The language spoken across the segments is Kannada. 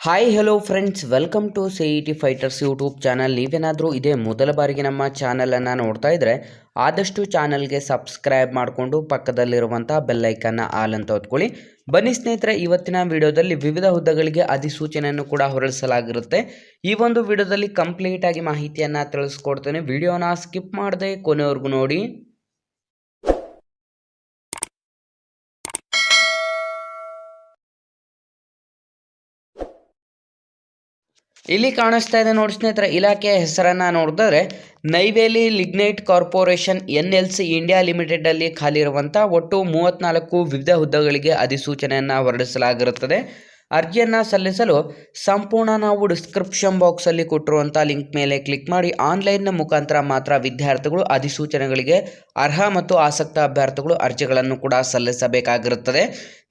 Hi hello friends welcome to C E T fighters YouTube channel ನೀವೇನಾದರೂ ಇದೇ ಮೊದಲ ಬಾರಿಗೆ ನಮ್ಮ ಚಾನಲನ್ನು ನೋಡ್ತಾ ಇದ್ದರೆ ಆದಷ್ಟು ಚಾನಲ್ಗೆ ಸಬ್ಸ್ಕ್ರೈಬ್ ಮಾಡಿಕೊಂಡು ಪಕ್ಕದಲ್ಲಿರುವಂಥ ಬೆಲ್ಲೈಕನ್ನು ಆಲ್ ಅಂತ ಹೊತ್ಕೊಳ್ಳಿ ಬನ್ನಿ ಸ್ನೇಹಿತರೆ, ಇವತ್ತಿನ ವಿಡಿಯೋದಲ್ಲಿ ವಿವಿಧ ಹುದ್ದೆಗಳಿಗೆ ಅಧಿಸೂಚನೆಯನ್ನು ಕೂಡ ಹೊರಡಿಸಲಾಗಿರುತ್ತೆ. ಈ ಒಂದು ವಿಡಿಯೋದಲ್ಲಿ ಕಂಪ್ಲೀಟಾಗಿ ಮಾಹಿತಿಯನ್ನು ತಿಳಿಸ್ಕೊಡ್ತೇನೆ. ವಿಡಿಯೋನ ಸ್ಕಿಪ್ ಮಾಡದೆ ಕೊನೆವರೆಗೂ ನೋಡಿ. ಇಲ್ಲಿ ಕಾಣಿಸ್ತಾ ಇದೆ ನೋಡಿ ಸ್ನೇಹಿತರೆ, ಇಲಾಖೆಯ ಹೆಸರನ್ನು ನೋಡಿದ್ರೆ Neyveli lignite corporation N L C India ಲಿಮಿಟೆಡಲ್ಲಿ ಖಾಲಿ ಇರುವಂಥ ಒಟ್ಟು ಮೂವತ್ತ್ನಾಲ್ಕು ವಿವಿಧ ಹುದ್ದೆಗಳಿಗೆ ಅಧಿಸೂಚನೆಯನ್ನು ಹೊರಡಿಸಲಾಗಿರುತ್ತದೆ. ಅರ್ಜಿಯನ್ನು ಸಲ್ಲಿಸಲು ಸಂಪೂರ್ಣ ನಾವು ಡಿಸ್ಕ್ರಿಪ್ಷನ್ ಬಾಕ್ಸಲ್ಲಿ ಕೊಟ್ಟಿರುವಂಥ ಲಿಂಕ್ ಮೇಲೆ ಕ್ಲಿಕ್ ಮಾಡಿ ಆನ್ಲೈನ್ನ ಮುಖಾಂತರ ಮಾತ್ರ ವಿದ್ಯಾರ್ಥಿಗಳು, ಅಧಿಸೂಚನೆಗಳಿಗೆ ಅರ್ಹ ಮತ್ತು ಆಸಕ್ತ ಅಭ್ಯರ್ಥಿಗಳು ಅರ್ಜಿಗಳನ್ನು ಕೂಡ ಸಲ್ಲಿಸಬೇಕಾಗಿರುತ್ತದೆ.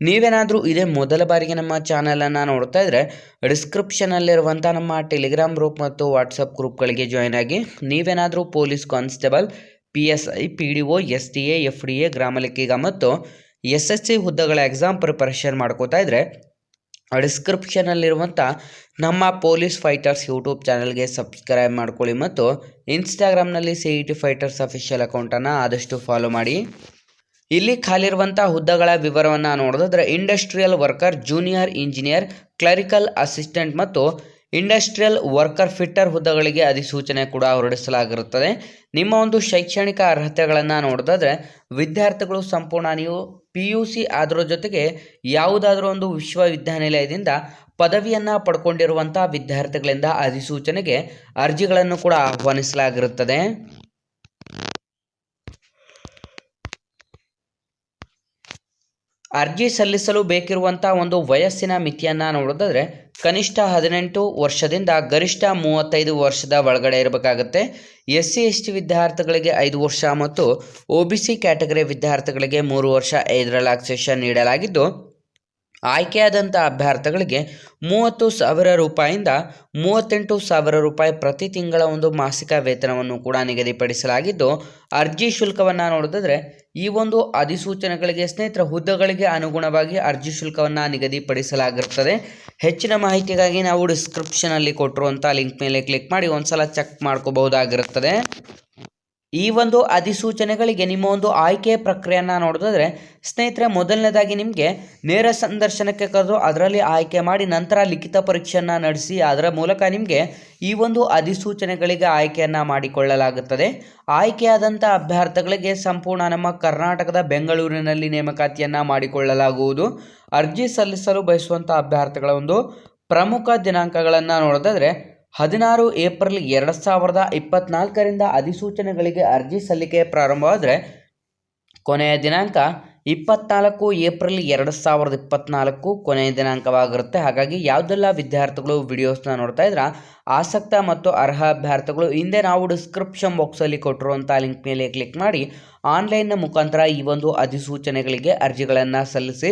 ನೀವೇನಾದರೂ ಇದೇ ಮೊದಲ ಬಾರಿಗೆ ನಮ್ಮ ಚಾನಲನ್ನು ನೋಡ್ತಾ ಇದ್ದರೆ ಡಿಸ್ಕ್ರಿಪ್ಷನಲ್ಲಿರುವಂಥ ನಮ್ಮ ಟೆಲಿಗ್ರಾಮ್ ಗ್ರೂಪ್ ಮತ್ತು ವಾಟ್ಸಪ್ ಗ್ರೂಪ್ಗಳಿಗೆ ಜಾಯ್ನ್ ಆಗಿ ನೀವೇನಾದರೂ police constable P S I P D O S T A F D A ಗ್ರಾಮ ಲೆಕ್ಕಿಗ ಮತ್ತು ಎಸ್ ಎಸ್ ಸಿ ಹುದ್ದೆಗಳ ಎಕ್ಸಾಮ್ ಪ್ರಿಪರೇಷನ್ ಮಾಡ್ಕೋತಾ ಇದ್ದರೆ ಡಿಸ್ಕ್ರಿಪ್ಷನಲ್ಲಿರುವಂಥ ನಮ್ಮ ಪೊಲೀಸ್ ಫೈಟರ್ಸ್ ಯೂಟ್ಯೂಬ್ ಚಾನಲ್ಗೆ ಸಬ್ಸ್ಕ್ರೈಬ್ ಮಾಡ್ಕೊಳ್ಳಿ ಮತ್ತು ಇನ್ಸ್ಟಾಗ್ರಾಮ್ನಲ್ಲಿ C E T fighters official ಅಕೌಂಟನ್ನು ಆದಷ್ಟು ಫಾಲೋ ಮಾಡಿ. ಇಲ್ಲಿ ಖಾಲಿರುವಂಥ ಹುದ್ದೆಗಳ ವಿವರವನ್ನು ನೋಡೋದಾದ್ರೆ industrial worker junior engineer clerical assistant ಮತ್ತು ಇಂಡಸ್ಟ್ರಿಯಲ್ ವರ್ಕರ್ ಫಿಟ್ಟರ್ ಹುದ್ದೆಗಳಿಗೆ ಅಧಿಸೂಚನೆ ಕೂಡ ಹೊರಡಿಸಲಾಗಿರುತ್ತದೆ. ನಿಮ್ಮ ಒಂದು ಶೈಕ್ಷಣಿಕ ಅರ್ಹತೆಗಳನ್ನು ನೋಡೋದಾದ್ರೆ ವಿದ್ಯಾರ್ಥಿಗಳು ಸಂಪೂರ್ಣ ನೀವು ಪಿ ಯು ಸಿ ಅದರ ಜೊತೆಗೆ ಯಾವುದಾದ್ರೂ ಒಂದು ವಿಶ್ವವಿದ್ಯಾನಿಲಯದಿಂದ ಪದವಿಯನ್ನು ಪಡ್ಕೊಂಡಿರುವಂಥ ವಿದ್ಯಾರ್ಥಿಗಳಿಂದ ಅಧಿಸೂಚನೆಗೆ ಅರ್ಜಿಗಳನ್ನು ಕೂಡ ಆಹ್ವಾನಿಸಲಾಗಿರುತ್ತದೆ. ಅರ್ಜಿ ಸಲ್ಲಿಸಲು ಬೇಕಿರುವಂಥ ಒಂದು ವಯಸ್ಸಿನ ಮಿತಿಯನ್ನು ನೋಡೋದಾದ್ರೆ ಕನಿಷ್ಠ ಹದಿನೆಂಟು ವರ್ಷದಿಂದ ಗರಿಷ್ಠ ಮೂವತ್ತೈದು ವರ್ಷದ ಒಳಗಡೆ ಇರಬೇಕಾಗತ್ತೆ. ಎಸ್ ಸಿ ಎಸ್ ಟಿ ವಿದ್ಯಾರ್ಥಿಗಳಿಗೆ ಐದು ವರ್ಷ ಮತ್ತು ಒ ಬಿ ಸಿ ಕ್ಯಾಟಗರಿ ವಿದ್ಯಾರ್ಥಿಗಳಿಗೆ ಮೂರು ವರ್ಷ ಐದು ರಿಲ್ಯಾಕ್ಸೇಷನ್ ನೀಡಲಾಗಿದ್ದು ಆಯ್ಕೆಯಾದಂಥ ಅಭ್ಯರ್ಥಿಗಳಿಗೆ ಮೂವತ್ತು ಸಾವಿರ ರೂಪಾಯಿಂದ ಮೂವತ್ತೆಂಟು ಸಾವಿರ ರೂಪಾಯಿ ಪ್ರತಿ ತಿಂಗಳ ಒಂದು ಮಾಸಿಕ ವೇತನವನ್ನು ಕೂಡ ನಿಗದಿಪಡಿಸಲಾಗಿದ್ದು, ಅರ್ಜಿ ಶುಲ್ಕವನ್ನು ನೋಡಿದ್ರೆ ಈ ಒಂದು ಅಧಿಸೂಚನೆಗಳಿಗೆ, ಸ್ನೇಹಿತರ ಹುದ್ದೆಗಳಿಗೆ ಅನುಗುಣವಾಗಿ ಅರ್ಜಿ ಶುಲ್ಕವನ್ನು ನಿಗದಿಪಡಿಸಲಾಗಿರುತ್ತದೆ ಹೆಚ್ಚಿನ ಮಾಹಿತಿಗಾಗಿ ನಾವು ಡಿಸ್ಕ್ರಿಪ್ಷನಲ್ಲಿ ಕೊಟ್ಟಿರುವಂಥ ಲಿಂಕ್ ಮೇಲೆ ಕ್ಲಿಕ್ ಮಾಡಿ, ಒಂದ್ಸಲ ಚೆಕ್ ಮಾಡ್ಕೋಬಹುದಾಗಿರುತ್ತದೆ. ಈ ಒಂದು ಅಧಿಸೂಚನೆಗಳಿಗೆ ನಿಮ್ಮ ಒಂದು ಆಯ್ಕೆ ಪ್ರಕ್ರಿಯೆಯನ್ನು ನೋಡೋದಾದರೆ, ಸ್ನೇಹಿತರೆ, ಮೊದಲನೇದಾಗಿ ನಿಮಗೆ ನೇರ ಸಂದರ್ಶನಕ್ಕೆ ಕರೆದು ಅದರಲ್ಲಿ ಆಯ್ಕೆ ಮಾಡಿ ನಂತರ ಲಿಖಿತ ಪರೀಕ್ಷೆಯನ್ನು ನಡೆಸಿ ಅದರ ಮೂಲಕ ನಿಮಗೆ ಈ ಒಂದು ಅಧಿಸೂಚನೆಗಳಿಗೆ ಆಯ್ಕೆಯನ್ನು ಮಾಡಿಕೊಳ್ಳಲಾಗುತ್ತದೆ. ಆಯ್ಕೆಯಾದಂಥ ಅಭ್ಯರ್ಥಿಗಳಿಗೆ ಸಂಪೂರ್ಣ ನಮ್ಮ ಕರ್ನಾಟಕದ ಬೆಂಗಳೂರಿನಲ್ಲಿ ನೇಮಕಾತಿಯನ್ನು ಮಾಡಿಕೊಳ್ಳಲಾಗುವುದು. ಅರ್ಜಿ ಸಲ್ಲಿಸಲು ಬಯಸುವಂಥ ಅಭ್ಯರ್ಥಿಗಳ ಒಂದು ಪ್ರಮುಖ ದಿನಾಂಕಗಳನ್ನು ನೋಡೋದಾದ್ರೆ ಹದಿನಾರು ಏಪ್ರಿಲ್ ಎರಡು ಸಾವಿರದ ಇಪ್ಪತ್ನಾಲ್ಕರಿಂದ ಅಧಿಸೂಚನೆಗಳಿಗೆ ಅರ್ಜಿ ಸಲ್ಲಿಕೆ ಪ್ರಾರಂಭವಾದರೆ ಕೊನೆಯ ದಿನಾಂಕ ಇಪ್ಪತ್ನಾಲ್ಕು ಏಪ್ರಿಲ್ ಎರಡು ಸಾವಿರದ ಇಪ್ಪತ್ನಾಲ್ಕು ಕೊನೆಯ ದಿನಾಂಕವಾಗಿರುತ್ತೆ. ಹಾಗಾಗಿ ಯಾವುದೆಲ್ಲ ವಿದ್ಯಾರ್ಥಿಗಳು ವಿಡಿಯೋಸ್ನ ನೋಡ್ತಾ ಇದ್ರೆ, ಆಸಕ್ತ ಮತ್ತು ಅರ್ಹ ಅಭ್ಯರ್ಥಿಗಳು, ಹಿಂದೆ ನಾವು ಡಿಸ್ಕ್ರಿಪ್ಷನ್ ಬಾಕ್ಸಲ್ಲಿ ಕೊಟ್ಟಿರುವಂಥ ಲಿಂಕ್ ಮೇಲೆ ಕ್ಲಿಕ್ ಮಾಡಿ ಆನ್ಲೈನ್ನ ಮುಖಾಂತರ ಈ ಒಂದು ಅಧಿಸೂಚನೆಗಳಿಗೆ ಅರ್ಜಿಗಳನ್ನು ಸಲ್ಲಿಸಿ